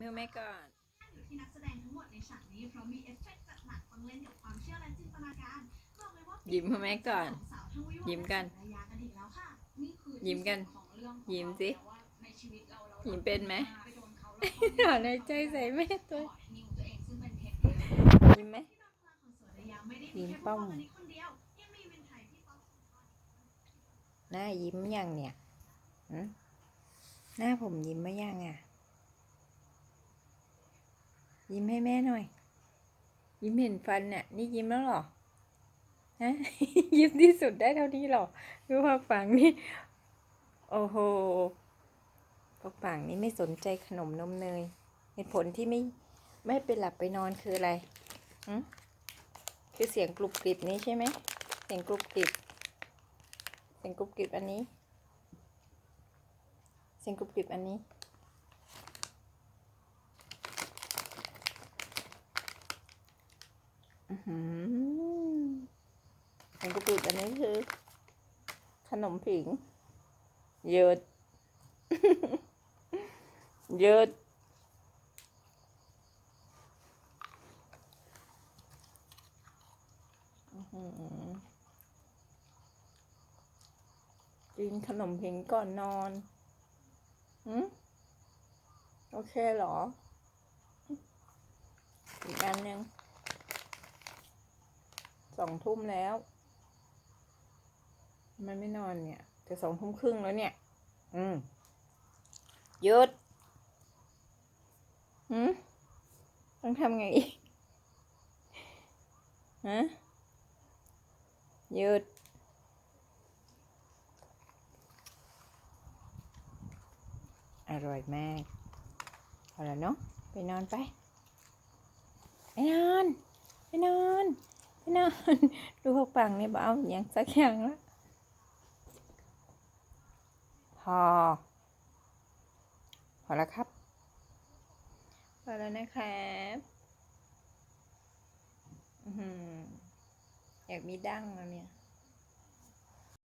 มือแม่ก่อนอยู่ที่นักแสดงทั้งหมดในฉากนี้เพราะมีเอฟเฟกต์จัดหนักต้องเล่นกับความเชื่อและจินตนาการบอกเลยว่ายิ้มให้แม่ก่อนสาวทั้งวิวาห์ยิ้มกันและสัญญากันอีกแล้วค่ะนี่คือยิ้มกันของเรื่องของยิ้มสิเราว่าในชีวิตเราเรายิ้มเป็นไหมไปโดนเขาแล้วถอนหายใจใส่แม่ตัวถอดนิ้วตัวเองซึ่งเป็นเพชรยิ้มไหมที่บางครั้งของสวนระยะไม่ได้ยิ้มีมแค่ป้พอวมกคนนี้คนเดียวยังมีเป็นไทยที่ป๊อปหน้ายิ้มยังเนี่ยหืมหน้าผมยิ้มไม่ยังอะ ยิ้มให้แม่หน่อย ยิ้มเห็นฟันน่ะ นี่ยิ้มแล้วหรอฮะยิ้มที่สุดได้เท่านี้หรอดูว่าฝังนี่โอ้โหพวกฝังนี่ไม่สนใจขนมนมเนยเหตุผลที่ไม่ไม่ไปหลับไปนอนคืออะไรหืมคือเสียงกรุบกริบนี้ใช่ไหมเสียงกรุบกริบเสียงกรุบกริบอันนี้ เสียงกรุบกริบอันนี้ อื้อหือเสียงกรุบกอันนี้คือ ขนมผิงเยิดเยิดอื้อหือกินขนมผิงก่อนนอนหืมโอเคเหรอ อีกอันหนึ่ง สองทุ่มแล้ว มันไม่นอนเนี่ยจะสองทุ่มครึ่งแล้วเนี่ย อืมหยุดหืมต้องทำไงอีกฮะหยุดอร่อยมากเอาละเนาะไปนอนไป ไปนอน ไปนอน ไปนอนดูพวกปังนี่บ่เอาอย่างสักอย่างละพอ พอแล้วครับ พอแล้วนะครับอื้อหืออยากมีดั้งแล้วเนี่ย